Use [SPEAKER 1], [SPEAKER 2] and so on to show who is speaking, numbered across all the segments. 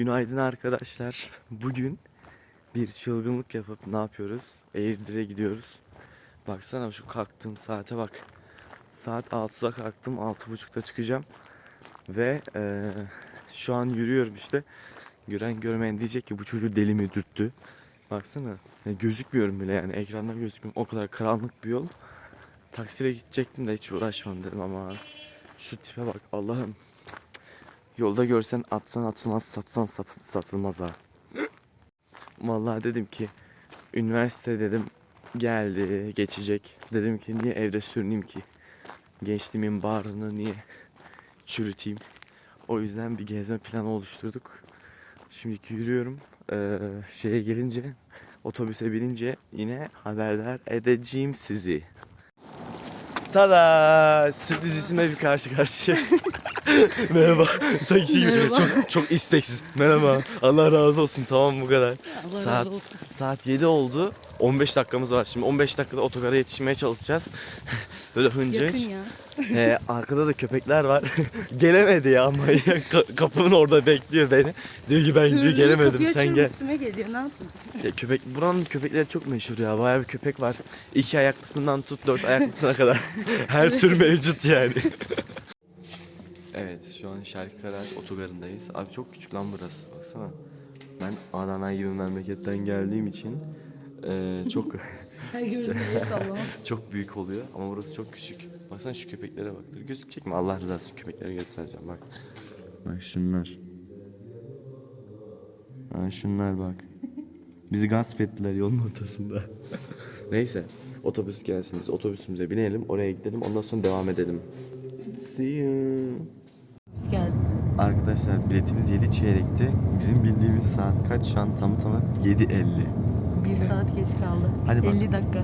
[SPEAKER 1] Günaydın arkadaşlar. Bugün bir çılgınlık yapıp ne yapıyoruz? Eğirdir'e gidiyoruz. Baksana şu kalktığım saate bak. Saat 6'da kalktım. 6.30'da çıkacağım. Ve eee, şu an yürüyorum işte. Gören görmeyen diyecek ki bu çocuğu deli mi dürttü. Baksana. Ya gözükmüyorum bile yani. Ekranda gözükmüyorum. O kadar karanlık bir yol. Taksiyle gidecektim de hiç uğraşmam dedim ama şu tipe bak Allah'ım. Yolda görsen atsan atılmaz, satsan sat- satılmaz ha. Vallahi dedim ki üniversite dedim geldi, geçecek. Dedim ki niye evde sürüneyim ki? Gençliğimin bağrını niye çürüteyim? O yüzden bir gezme planı oluşturduk. Şimdi yürüyorum. Ee, şeye gelince, otobüse binince yine haberdar edeceğim sizi. Tada! Sürpriz isimle bir karşı karşıyayız. Merhaba. Sanki şey gibi
[SPEAKER 2] Merhaba.
[SPEAKER 1] çok çok isteksiz. Merhaba. Allah razı olsun. Tamam bu kadar.
[SPEAKER 2] Allah
[SPEAKER 1] saat
[SPEAKER 2] razı olsun.
[SPEAKER 1] saat 7 oldu. 15 dakikamız var. Şimdi 15 dakikada otogara yetişmeye çalışacağız. Böyle hınca
[SPEAKER 2] Yakın ya.
[SPEAKER 1] Ee, arkada da köpekler var. Gelemedi ya manyak. Ka- kapının orada bekliyor beni. Diyor ki ben diyor gelemedim
[SPEAKER 2] Kapıyı
[SPEAKER 1] sen
[SPEAKER 2] açıyorum,
[SPEAKER 1] gel.
[SPEAKER 2] Üstüme geliyor ne yapayım?
[SPEAKER 1] Ya köpek buranın köpekleri çok meşhur ya. Bayağı bir köpek var. İki ayaklısından tut dört ayaklısına kadar. Her tür mevcut yani. Evet şu an Şarkıkarar otogarındayız. Abi çok küçük lan burası. Baksana. Ben Adana gibi memleketten geldiğim için eee, çok
[SPEAKER 2] Her gördüğünüzde sallama.
[SPEAKER 1] çok büyük oluyor ama burası çok küçük. Baksana şu köpeklere bak. Dur, Gözükecek mi? Allah rızası için köpekleri göstereceğim bak. Bak şunlar. Ha şunlar bak. Bizi gasp ettiler yolun ortasında. Neyse. Otobüs gelsin. Biz otobüsümüze binelim. Oraya gidelim. Ondan sonra devam edelim. See you. Arkadaşlar biletimiz 7 çeyrekti. Bizim bildiğimiz saat kaç şu an tam tamı 7.50.
[SPEAKER 2] Bir saat geç kaldı.
[SPEAKER 1] Hadi bak.
[SPEAKER 2] 50 dakika.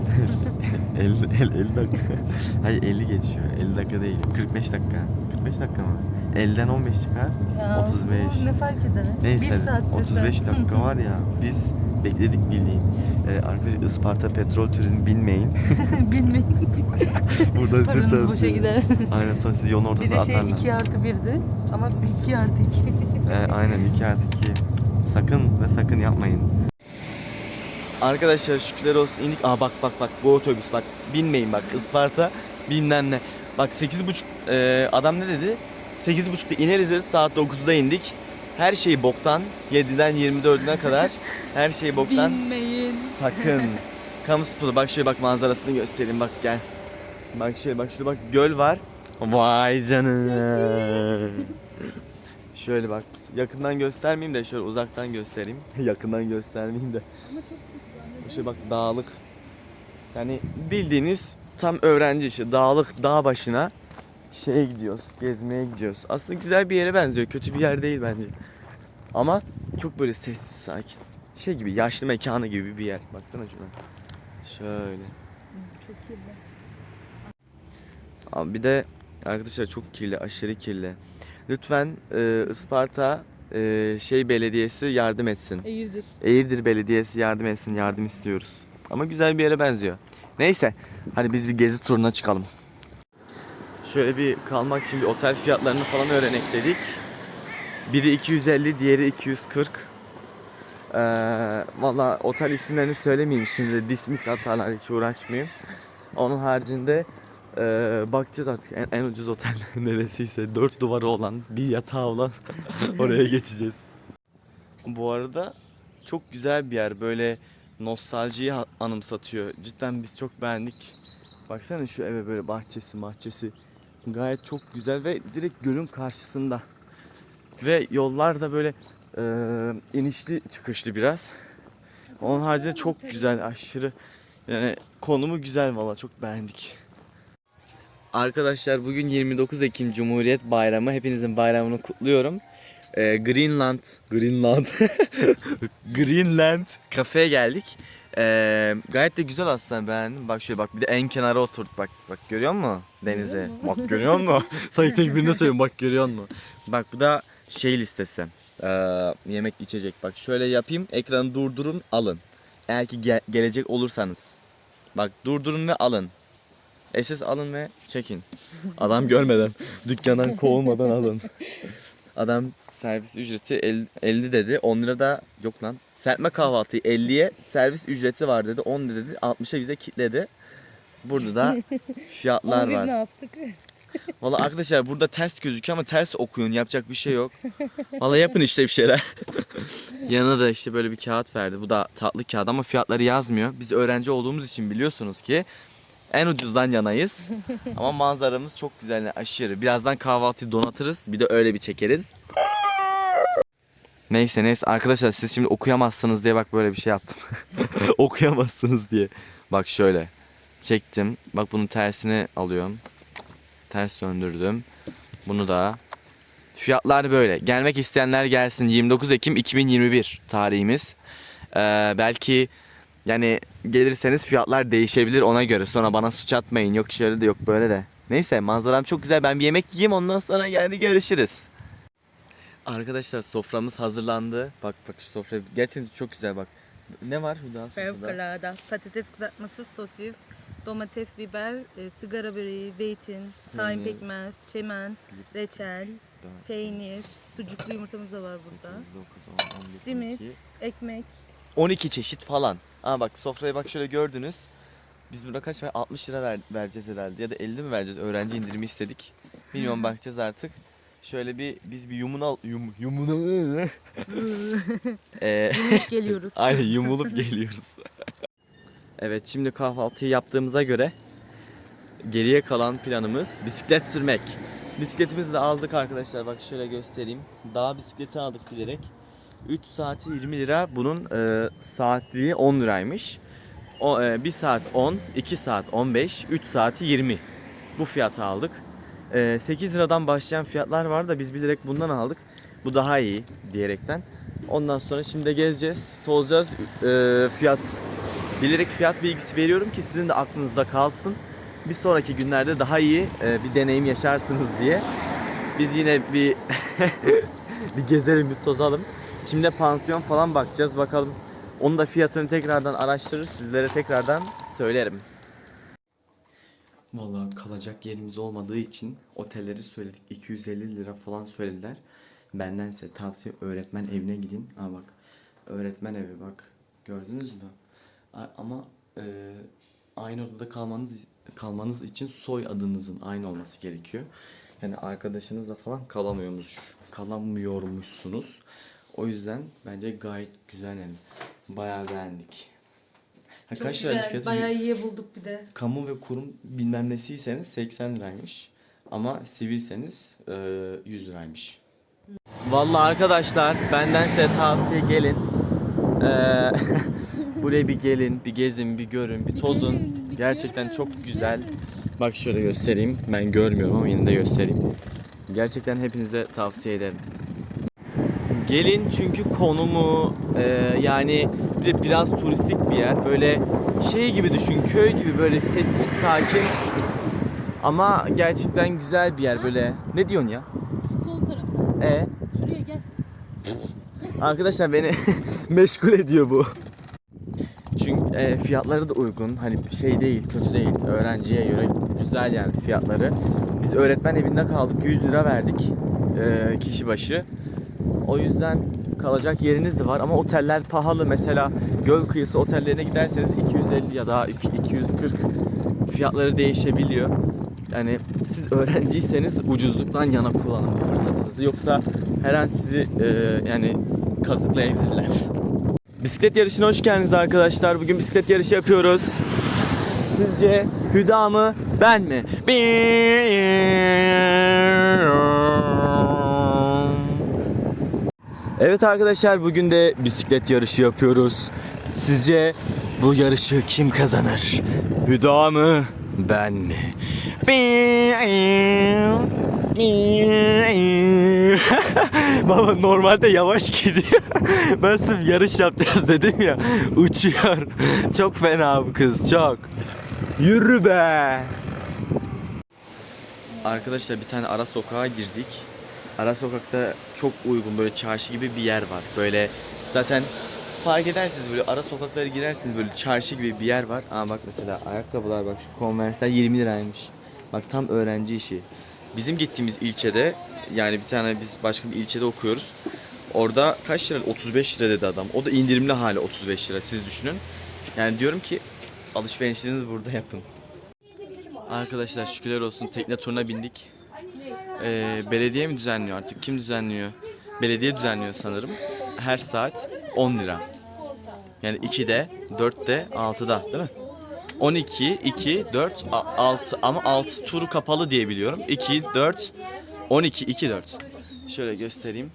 [SPEAKER 1] 50, 50, 50 dakika. Hayır 50 geçiyor. 50 dakika değil. 45 dakika. 45 dakika mı? 50'den 15 çıkar.
[SPEAKER 2] Ya,
[SPEAKER 1] 35.
[SPEAKER 2] Ne fark eder?
[SPEAKER 1] Neyse
[SPEAKER 2] Bir saat, bir
[SPEAKER 1] 35
[SPEAKER 2] saat.
[SPEAKER 1] dakika var ya biz bekledik bildiğin. Ee, arkadaşlar Isparta Petrol Turizm bilmeyin.
[SPEAKER 2] Bilmeyin.
[SPEAKER 1] Buradan size
[SPEAKER 2] Paranız boşa
[SPEAKER 1] tavsiye.
[SPEAKER 2] gider.
[SPEAKER 1] Aynen sonra sizi yolun
[SPEAKER 2] Bir
[SPEAKER 1] ortasına
[SPEAKER 2] de şey
[SPEAKER 1] atarlar.
[SPEAKER 2] 2 artı 1'di ama 2 artı 2.
[SPEAKER 1] Ee, aynen 2 artı 2. Sakın ve sakın yapmayın. Arkadaşlar şükürler olsun indik. Aa bak bak bak bu otobüs bak binmeyin bak Isparta bilmem ne. Bak 8.30 e, adam ne dedi? 8.30'da ineriz saat 9'da indik. Her şey boktan. 7'den 24'üne kadar her şey boktan.
[SPEAKER 2] Bilmeyin.
[SPEAKER 1] Sakın. Kamu sporu bak şöyle bak manzarasını göstereyim bak gel. Bak şöyle bak şurada bak göl var. Vay canına. şöyle bak yakından göstermeyeyim de şöyle uzaktan göstereyim. yakından göstermeyeyim de. Şöyle bak dağlık. Yani bildiğiniz tam öğrenci işi dağlık dağ başına şeye gidiyoruz gezmeye gidiyoruz. Aslında güzel bir yere benziyor kötü bir yer değil bence. Ama çok böyle sessiz sakin. Şey gibi yaşlı mekanı gibi bir yer. Baksana şuna. Şöyle.
[SPEAKER 2] Çok kirli.
[SPEAKER 1] Abi bir de arkadaşlar çok kirli, aşırı kirli. Lütfen e, Isparta e, şey belediyesi yardım etsin.
[SPEAKER 2] Eğirdir.
[SPEAKER 1] Eğirdir Belediyesi yardım etsin, yardım istiyoruz. Ama güzel bir yere benziyor. Neyse, hadi biz bir gezi turuna çıkalım. Şöyle bir kalmak için bir otel fiyatlarını falan öğrenek dedik. Biri 250, diğeri 240. Ee, Valla otel isimlerini söylemeyeyim şimdi. Dismiss atarlar hiç uğraşmayayım. Onun haricinde e, bakacağız artık en, en ucuz otel neresiyse. Dört duvarı olan, bir yatağı olan oraya geçeceğiz. Bu arada çok güzel bir yer. Böyle nostaljiyi anımsatıyor. Cidden biz çok beğendik. Baksana şu eve böyle bahçesi bahçesi. Gayet çok güzel ve direkt gölün karşısında. Ve yollar da böyle e, inişli çıkışlı biraz. Onun haricinde çok güzel aşırı. Yani konumu güzel valla çok beğendik. Arkadaşlar bugün 29 Ekim Cumhuriyet Bayramı. Hepinizin bayramını kutluyorum. Ee, Greenland, Greenland, Greenland kafeye geldik. Ee, gayet de güzel aslında beğendim. Bak şöyle bak bir de en kenara oturduk bak. Bak görüyor musun
[SPEAKER 2] musun?
[SPEAKER 1] Bak görüyor musun? Sanki tek birine söylüyorum bak görüyor musun? Bak bu da şey listesi. Ee, yemek içecek. Bak şöyle yapayım. Ekranı durdurun alın. Eğer ki ge- gelecek olursanız. Bak durdurun ve alın. SS alın ve çekin. Adam görmeden, dükkandan kovulmadan alın. Adam servis ücreti el- 50 dedi. 10 lira da yok lan. Serpme kahvaltıyı 50'ye servis ücreti var dedi. 10 dedi. 60'a bize kitledi. Burada da fiyatlar var.
[SPEAKER 2] ne yaptık?
[SPEAKER 1] Valla arkadaşlar burada ters gözüküyor ama ters okuyun. Yapacak bir şey yok. Valla yapın işte bir şeyler. Yanına da işte böyle bir kağıt verdi. Bu da tatlı kağıt ama fiyatları yazmıyor. Biz öğrenci olduğumuz için biliyorsunuz ki en ucuzdan yanayız. ama manzaramız çok güzel yani aşırı. Birazdan kahvaltıyı donatırız. Bir de öyle bir çekeriz. Neyse neyse arkadaşlar siz şimdi okuyamazsınız diye bak böyle bir şey yaptım. okuyamazsınız diye. Bak şöyle. Çektim. Bak bunun tersini alıyorum. Ters döndürdüm. Bunu da. Fiyatlar böyle. Gelmek isteyenler gelsin. 29 Ekim 2021 tarihimiz. Ee, belki yani gelirseniz fiyatlar değişebilir ona göre. Sonra bana suç atmayın. Yok şöyle de yok böyle de. Neyse manzaram çok güzel. Ben bir yemek yiyeyim ondan sonra geldi görüşürüz. Arkadaşlar soframız hazırlandı. Bak bak şu sofra gerçekten çok güzel bak. Ne var Hüda sofrada?
[SPEAKER 2] Fevkalade. Patates kızartması, sosis, domates, biber, e, sigara böreği, zeytin, tahin
[SPEAKER 1] Peynir.
[SPEAKER 2] pekmez, çemen, reçel, peynir, sucuklu yumurtamız da var burada.
[SPEAKER 1] 9, 10, 11,
[SPEAKER 2] Simit.
[SPEAKER 1] 12.
[SPEAKER 2] Ekmek.
[SPEAKER 1] 12 çeşit falan. Aa bak sofraya bak şöyle gördünüz. Biz burada kaç ver? 60 lira ver- vereceğiz herhalde ya da 50 mi vereceğiz? Öğrenci indirimi istedik. Bilmiyorum bakacağız artık. Şöyle bir biz bir yumuna yum, yumuna Ee,
[SPEAKER 2] Geliyoruz.
[SPEAKER 1] Aynen yumulup geliyoruz. evet şimdi kahvaltıyı yaptığımıza göre geriye kalan planımız bisiklet sürmek. Bisikletimizi de aldık arkadaşlar bak şöyle göstereyim. Dağ bisikleti aldık bilerek. 3 saati 20 lira bunun e, saatliği 10 liraymış. O, e, 1 saat 10, 2 saat 15, 3 saati 20. Bu fiyatı aldık. E, 8 liradan başlayan fiyatlar var da biz bilerek bundan aldık. Bu daha iyi diyerekten. Ondan sonra şimdi gezeceğiz, tozacağız. E, fiyat bilerek fiyat bilgisi veriyorum ki sizin de aklınızda kalsın. Bir sonraki günlerde daha iyi e, bir deneyim yaşarsınız diye. Biz yine bir bir gezelim, bir tozalım. Şimdi pansiyon falan bakacağız bakalım. Onun da fiyatını tekrardan araştırır, sizlere tekrardan söylerim. Vallahi kalacak yerimiz olmadığı için otelleri söyledik. 250 lira falan söylediler. Bendense tavsiye öğretmen evine gidin. Aa bak öğretmen evi bak. Gördünüz mü? Ama e, aynı odada kalmanız kalmanız için soy adınızın aynı olması gerekiyor. Yani arkadaşınızla falan kalamıyormuş. Kalamıyormuşsunuz. O yüzden bence gayet güzel yani. Bayağı beğendik. Ha,
[SPEAKER 2] Çok
[SPEAKER 1] kaç
[SPEAKER 2] güzel.
[SPEAKER 1] fiyatı?
[SPEAKER 2] Bayağı iyiye bulduk bir de.
[SPEAKER 1] Kamu ve kurum bilmem nesiyseniz 80 liraymış. Ama sivilseniz e, 100 liraymış. Vallahi arkadaşlar benden size tavsiye gelin. Ee, buraya bir gelin, bir gezin, bir görün, bir tozun.
[SPEAKER 2] gelin, bir
[SPEAKER 1] Gerçekten
[SPEAKER 2] görün,
[SPEAKER 1] çok
[SPEAKER 2] bir
[SPEAKER 1] güzel.
[SPEAKER 2] görün.
[SPEAKER 1] Bak şöyle göstereyim. Ben görmüyorum ama yine de göstereyim. Gerçekten hepinize tavsiye ederim. Gelin çünkü konumu e, yani bir de biraz turistik bir yer. Böyle şey gibi düşün köy gibi böyle sessiz sakin. Ama gerçekten güzel bir yer böyle. Ne diyorsun ya?
[SPEAKER 2] Sol tarafta.
[SPEAKER 1] E
[SPEAKER 2] Şuraya gel.
[SPEAKER 1] Arkadaşlar beni meşgul ediyor bu. Çünkü e, fiyatları da uygun. Hani şey değil, kötü değil. Öğrenciye göre güzel yani fiyatları. Biz öğretmen evinde kaldık. 100 lira verdik e, kişi başı. O yüzden kalacak yeriniz var ama oteller pahalı. Mesela göl kıyısı otellerine giderseniz 250 ya da 240 fiyatları değişebiliyor. Yani siz öğrenciyseniz ucuzluktan yana kullanın bu fırsatınızı. Yoksa her an sizi e, yani kazıklayabilirler. Bisiklet yarışına hoş geldiniz arkadaşlar. Bugün bisiklet yarışı yapıyoruz. Sizce Hüda mı ben mi? Evet arkadaşlar bugün de bisiklet yarışı yapıyoruz. Sizce bu yarışı kim kazanır? Hüda mı? Ben mi? Baba normalde yavaş gidiyor. ben sırf yarış yapacağız dedim ya. Uçuyor. Çok fena bu kız çok. Yürü be. Arkadaşlar bir tane ara sokağa girdik. Ara sokakta çok uygun böyle çarşı gibi bir yer var. Böyle zaten fark edersiniz böyle ara sokaklara girersiniz böyle çarşı gibi bir yer var. Aa bak mesela ayakkabılar bak şu Converse'ler 20 liraymış. Bak tam öğrenci işi. bizim gittiğimiz ilçede yani bir tane biz başka bir ilçede okuyoruz. Orada kaç lira? 35 lira dedi adam. O da indirimli hali 35 lira siz düşünün. Yani diyorum ki alışverişlerinizi burada yapın. Arkadaşlar şükürler olsun tekne turuna bindik. Ee, belediye mi düzenliyor artık? Kim düzenliyor? Belediye düzenliyor sanırım. Her saat 10 lira. Yani 2'de, 4'te, 6'da değil mi? 12, 2, 4, 6 ama 6 turu kapalı diye biliyorum. 2, 4, 12, 2, 4. Şöyle göstereyim.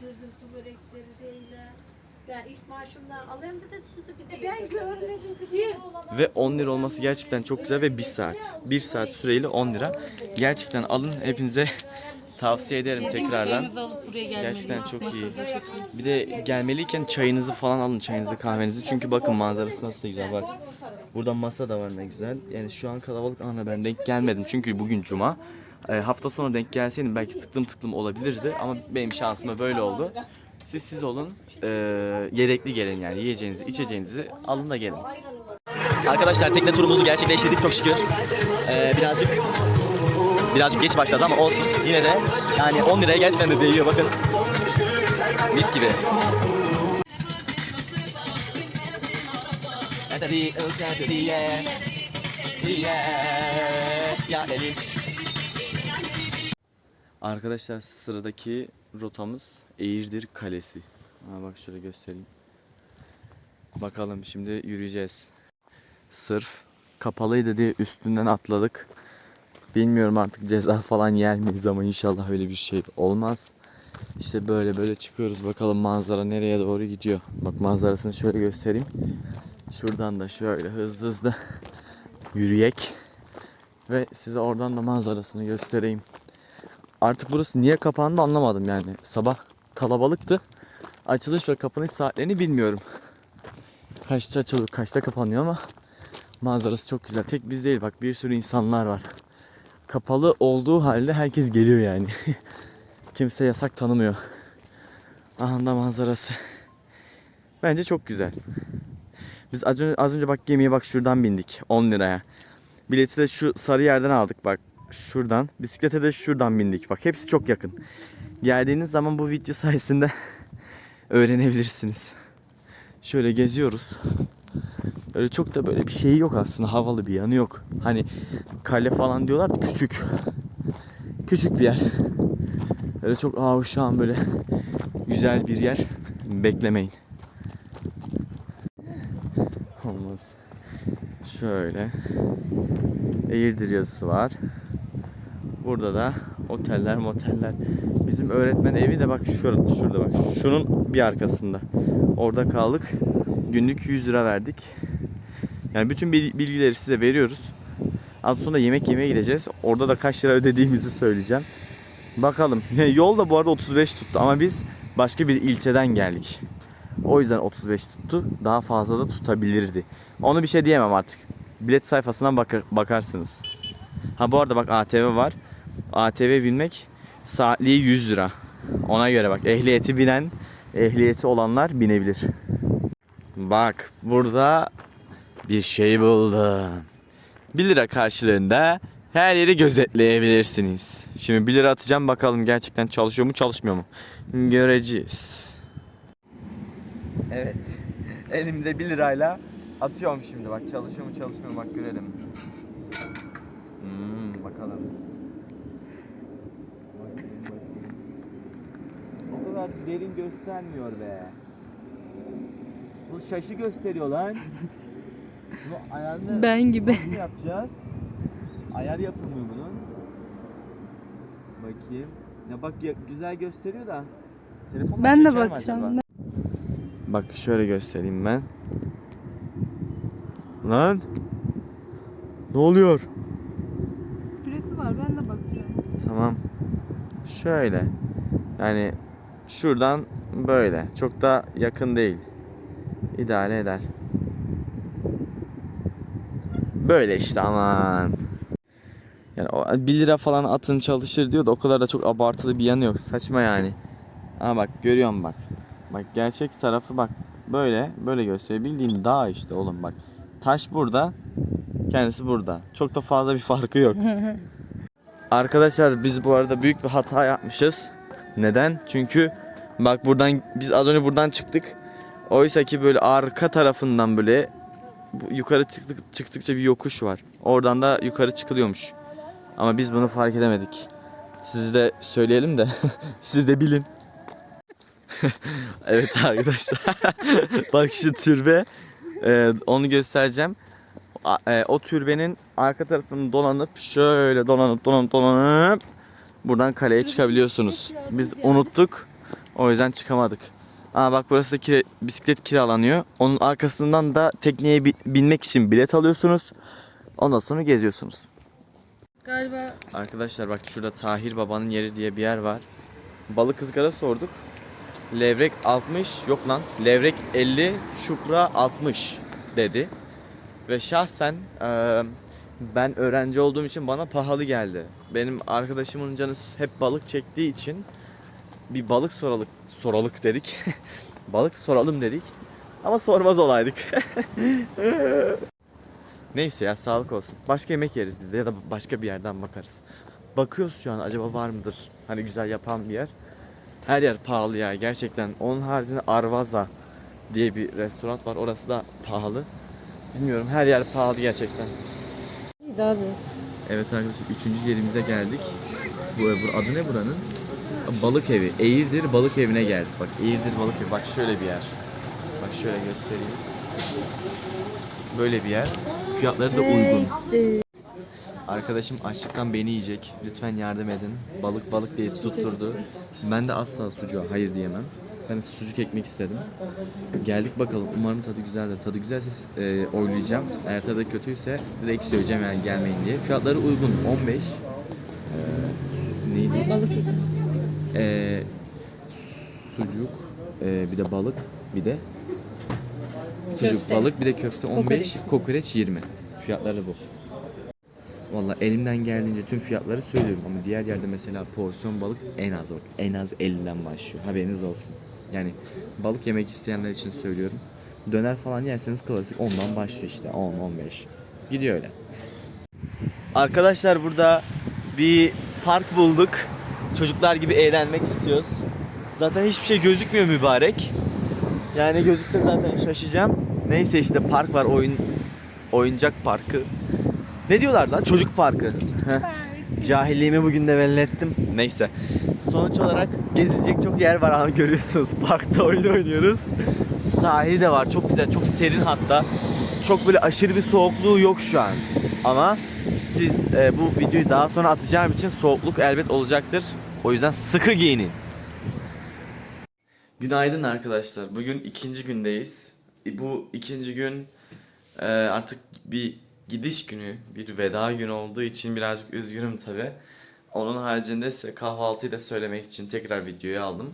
[SPEAKER 1] Ve 10 lira olması gerçekten çok güzel ve 1 saat. 1 saat süreyle 10 lira. Gerçekten alın hepinize tavsiye ederim
[SPEAKER 2] Bizim
[SPEAKER 1] tekrardan.
[SPEAKER 2] çayımızı alıp buraya gelmeliyiz.
[SPEAKER 1] Gerçekten çok iyi.
[SPEAKER 2] Masada çok iyi.
[SPEAKER 1] Bir de gelmeliyken çayınızı falan alın çayınızı kahvenizi. Çünkü bakın manzarası nasıl da güzel bak. Burada masa da var ne güzel. Yani şu an kalabalık ana ben denk gelmedim. Çünkü bugün cuma. Ee, hafta sonu denk gelseydim belki tıklım tıklım olabilirdi. Ama benim şansıma böyle oldu. Siz siz olun. Ee, yedekli gelin yani yiyeceğinizi içeceğinizi alın da gelin. Arkadaşlar tekne turumuzu gerçekleştirdik çok şükür. Ee, birazcık birazcık geç başladı ama olsun. Yine de yani 10 liraya de değiyor bakın. Mis gibi. Arkadaşlar sıradaki rotamız Eğirdir Kalesi. Ha bak şöyle göstereyim. Bakalım şimdi yürüyeceğiz. Sırf kapalıydı diye üstünden atladık. Bilmiyorum artık ceza falan yer miyiz ama inşallah öyle bir şey olmaz. İşte böyle böyle çıkıyoruz bakalım manzara nereye doğru gidiyor. Bak manzarasını şöyle göstereyim. Şuradan da şöyle hızlı hızlı yürüyek. Ve size oradan da manzarasını göstereyim. Artık burası niye kapandı anlamadım yani. Sabah kalabalıktı. Açılış ve kapanış saatlerini bilmiyorum. Kaçta açılıyor, kaçta kapanıyor ama manzarası çok güzel. Tek biz değil bak bir sürü insanlar var. Kapalı olduğu halde herkes geliyor yani. Kimse yasak tanımıyor. Aha da manzarası. Bence çok güzel. Biz az önce, az önce bak gemiye bak şuradan bindik 10 liraya. Bileti de şu sarı yerden aldık bak şuradan. Bisiklete de şuradan bindik bak hepsi çok yakın. Geldiğiniz zaman bu video sayesinde öğrenebilirsiniz. Şöyle geziyoruz. Öyle çok da böyle bir şeyi yok aslında havalı bir yanı yok. Hani kale falan diyorlar küçük. Küçük bir yer. Öyle çok avşan böyle güzel bir yer beklemeyin. Olmaz. Şöyle. Eğirdir yazısı var. Burada da oteller moteller. Bizim öğretmen evi de bak şurada, şurada bak. Şunun bir arkasında. Orada kaldık. Günlük 100 lira verdik. Yani bütün bil- bilgileri size veriyoruz. Az sonra yemek yemeye gideceğiz. Orada da kaç lira ödediğimizi söyleyeceğim. Bakalım. Yol da bu arada 35 tuttu ama biz başka bir ilçeden geldik. O yüzden 35 tuttu. Daha fazla da tutabilirdi. Onu bir şey diyemem artık. Bilet sayfasından bakar, bakarsınız. Ha bu arada bak ATV var. ATV binmek saatliği 100 lira. Ona göre bak ehliyeti binen, ehliyeti olanlar binebilir. Bak burada bir şey buldum. 1 lira karşılığında her yeri gözetleyebilirsiniz. Şimdi 1 lira atacağım bakalım gerçekten çalışıyor mu çalışmıyor mu? Göreceğiz. Evet. Elimde 1 lirayla atıyorum şimdi bak çalışıyor mu çalışmıyor mu bak görelim. Hmm, bakalım. Bakayım bakayım. O kadar derin göstermiyor be. Bu şaşı gösteriyor lan. Bunu ayarını
[SPEAKER 2] Ben gibi.
[SPEAKER 1] nasıl yapacağız? Ayar yapılmıyor bunun. Bakayım. Ya bak ya- güzel gösteriyor da. Telefonla
[SPEAKER 2] Ben de bakacağım.
[SPEAKER 1] acaba? Bak şöyle göstereyim ben. Lan. Ne oluyor?
[SPEAKER 2] Süresi var ben de bakacağım.
[SPEAKER 1] Tamam. Şöyle. Yani şuradan böyle. Çok da yakın değil. İdare eder. Böyle işte aman. Yani o 1 lira falan atın çalışır diyor da o kadar da çok abartılı bir yanı yok. Saçma yani. Ama bak görüyorum bak. Bak gerçek tarafı bak böyle böyle gösteriyor. Bildiğin dağ işte oğlum bak. Taş burada. Kendisi burada. Çok da fazla bir farkı yok. Arkadaşlar biz bu arada büyük bir hata yapmışız. Neden? Çünkü bak buradan biz az önce buradan çıktık. Oysa ki böyle arka tarafından böyle yukarı çıktık, çıktıkça bir yokuş var. Oradan da yukarı çıkılıyormuş. Ama biz bunu fark edemedik. Siz de söyleyelim de siz de bilin. evet arkadaşlar. Bak şu türbe. Ee, onu göstereceğim. A- e, o türbenin arka tarafını dolanıp şöyle dolanıp dolanıp dolanıp buradan kaleye çıkabiliyorsunuz. Biz unuttuk. O yüzden çıkamadık. Aa bak burası da kira- bisiklet kiralanıyor. Onun arkasından da tekneye bi- binmek için bilet alıyorsunuz. Ondan sonra geziyorsunuz.
[SPEAKER 2] Galiba
[SPEAKER 1] Arkadaşlar bak şurada Tahir Baba'nın yeri diye bir yer var. Balık ızgara sorduk. Levrek 60 yok lan. Levrek 50, şupra 60 dedi. Ve şahsen eee, ben öğrenci olduğum için bana pahalı geldi. Benim arkadaşımın canı hep balık çektiği için bir balık soralık soralık dedik. balık soralım dedik. Ama sormaz olaydık. Neyse ya sağlık olsun. Başka yemek yeriz biz de ya da başka bir yerden bakarız. Bakıyoruz şu an acaba var mıdır? Hani güzel yapan bir yer. Her yer pahalı ya gerçekten. Onun haricinde Arvaza diye bir restoran var. Orası da pahalı. Bilmiyorum her yer pahalı gerçekten.
[SPEAKER 2] iyiydi abi.
[SPEAKER 1] Evet arkadaşlar üçüncü yerimize geldik. Bu, bu adı ne buranın? Balık evi. Eğirdir balık evine geldik. Bak Eğirdir balık evi. Bak şöyle bir yer. Bak şöyle göstereyim. Böyle bir yer. Fiyatları da uygun. Arkadaşım açlıktan beni yiyecek. Lütfen yardım edin. Balık balık diye tutturdu. Ben de asla sucuğa hayır diyemem. Ben sucuk ekmek istedim. Geldik bakalım. Umarım tadı güzeldir. Tadı güzelse e, oylayacağım. Eğer tadı kötüyse direkt söyleyeceğim yani gelmeyin diye. Fiyatları uygun. 15. E, neydi?
[SPEAKER 2] Balık yiyeceğiz.
[SPEAKER 1] E, sucuk, e, bir de balık, bir de sucuk,
[SPEAKER 2] Köfte.
[SPEAKER 1] balık, bir de köfte 15,
[SPEAKER 2] Kokoreç.
[SPEAKER 1] kokoreç 20. Fiyatları bu. Valla elimden geldiğince tüm fiyatları söylüyorum ama diğer yerde mesela porsiyon balık en az bak en az 50'den başlıyor. Haberiniz olsun. Yani balık yemek isteyenler için söylüyorum. Döner falan yerseniz klasik ondan başlıyor işte 10 15. Gidiyor öyle. Arkadaşlar burada bir park bulduk. Çocuklar gibi eğlenmek istiyoruz. Zaten hiçbir şey gözükmüyor mübarek. Yani gözükse zaten şaşacağım. Neyse işte park var oyun oyuncak parkı. Ne diyorlar lan? Çocuk parkı. Cahilliğimi bugün de belli ettim. Neyse. Sonuç olarak gezilecek çok yer var ama görüyorsunuz. Parkta oyun oynuyoruz. Sahil de var. Çok güzel. Çok serin hatta. Çok böyle aşırı bir soğukluğu yok şu an. Ama siz e, bu videoyu daha sonra atacağım için soğukluk elbet olacaktır. O yüzden sıkı giyinin. Günaydın arkadaşlar. Bugün ikinci gündeyiz. E, Bu ikinci gün e, artık bir gidiş günü, bir veda günü olduğu için birazcık üzgünüm tabi. Onun haricinde size kahvaltıyı da söylemek için tekrar videoyu aldım.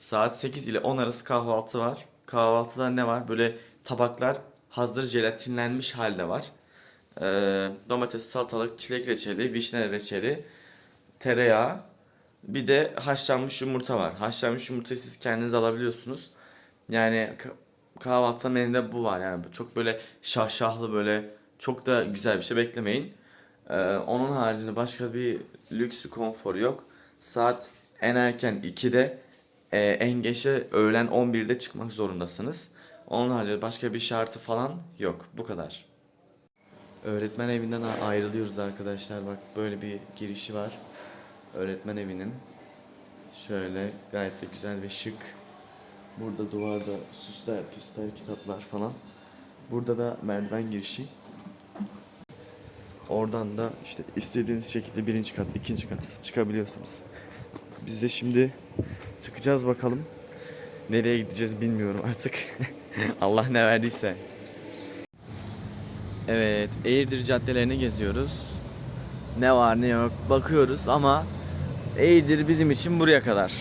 [SPEAKER 1] Saat 8 ile 10 arası kahvaltı var. Kahvaltıda ne var? Böyle tabaklar hazır jelatinlenmiş halde var. E, domates, salatalık, çilek reçeli, vişne reçeli, tereyağı, bir de haşlanmış yumurta var. Haşlanmış yumurtayı siz kendiniz alabiliyorsunuz. Yani ka- kahvaltı menüde bu var. Yani çok böyle şahşahlı böyle çok da güzel bir şey beklemeyin. Ee, onun haricinde başka bir lüksü konforu yok. Saat en erken 2'de e, en geçe öğlen 11'de çıkmak zorundasınız. Onun haricinde başka bir şartı falan yok. Bu kadar. Öğretmen evinden ayrılıyoruz arkadaşlar. Bak böyle bir girişi var öğretmen evinin. Şöyle gayet de güzel ve şık. Burada duvarda süsler, püsler, kitaplar falan. Burada da merdiven girişi. Oradan da işte istediğiniz şekilde birinci kat, ikinci kat çıkabiliyorsunuz. Biz de şimdi çıkacağız bakalım. Nereye gideceğiz bilmiyorum artık. Allah ne verdiyse. Evet, Eğirdir caddelerini geziyoruz ne var ne yok bakıyoruz ama Eğirdir bizim için buraya kadar.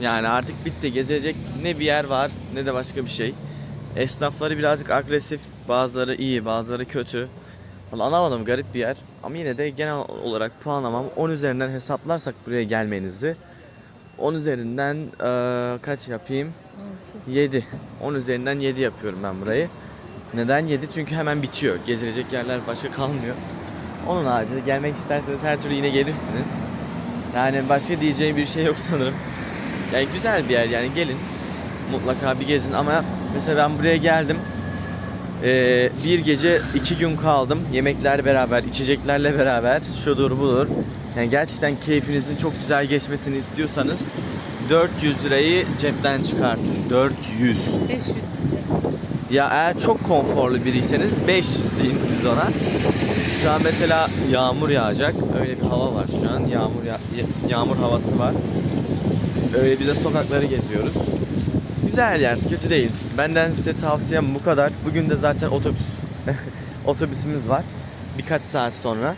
[SPEAKER 1] Yani artık bitti. Gezilecek ne bir yer var ne de başka bir şey. Esnafları birazcık agresif. Bazıları iyi, bazıları kötü. Vallahi anlamadım garip bir yer. Ama yine de genel olarak puanlamam 10 üzerinden hesaplarsak buraya gelmenizi 10 üzerinden eee, kaç yapayım? 7. 10 üzerinden 7 yapıyorum ben burayı. Neden 7? Çünkü hemen bitiyor. Gezilecek yerler başka kalmıyor. Onun haricinde gelmek isterseniz her türlü yine gelirsiniz. Yani başka diyeceğim bir şey yok sanırım. Yani güzel bir yer yani gelin. Mutlaka bir gezin ama mesela ben buraya geldim. Ee, bir gece iki gün kaldım. Yemekler beraber, içeceklerle beraber. Şudur budur. Yani gerçekten keyfinizin çok güzel geçmesini istiyorsanız 400 lirayı cepten çıkartın. 400.
[SPEAKER 2] 500 diyeceğim.
[SPEAKER 1] Ya eğer çok konforlu biriyseniz 500 deyin siz ona. Şu an mesela yağmur yağacak. Öyle bir hava var şu an. Yağmur ya- yağmur havası var. Öyle biz de sokakları geziyoruz. Güzel yer, kötü değil. Benden size tavsiyem bu kadar. Bugün de zaten otobüs otobüsümüz var. Birkaç saat sonra.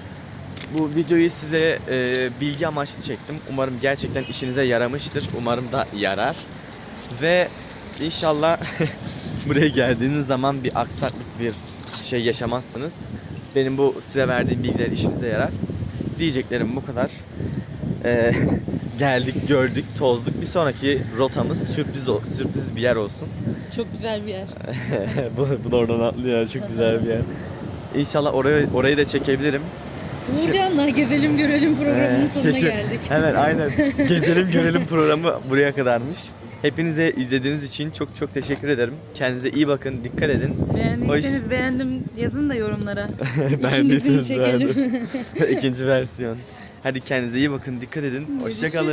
[SPEAKER 1] Bu videoyu size e, bilgi amaçlı çektim. Umarım gerçekten işinize yaramıştır. Umarım da yarar. Ve inşallah buraya geldiğiniz zaman bir aksaklık bir şey yaşamazsınız. Benim bu size verdiğim bilgiler işinize yarar. Diyeceklerim bu kadar. Ee, geldik, gördük, tozduk. Bir sonraki rotamız sürpriz ol- sürpriz bir yer olsun.
[SPEAKER 2] Çok güzel bir yer.
[SPEAKER 1] bu, bu da oradan atlıyor. Çok güzel bir yer. İnşallah orayı orayı da çekebilirim.
[SPEAKER 2] Uğurcan'la gezelim görelim programının
[SPEAKER 1] Ee,
[SPEAKER 2] sonuna
[SPEAKER 1] şey-
[SPEAKER 2] geldik.
[SPEAKER 1] Hemen aynen. Gezelim görelim programı buraya kadarmış. Hepinize izlediğiniz için çok çok teşekkür ederim. Kendinize iyi bakın, dikkat edin.
[SPEAKER 2] Beğendiyseniz beğendim yazın da yorumlara.
[SPEAKER 1] Beğendiyseniz beğendim. İkinci versiyon. Hadi kendinize iyi bakın, dikkat edin. Hoşçakalın.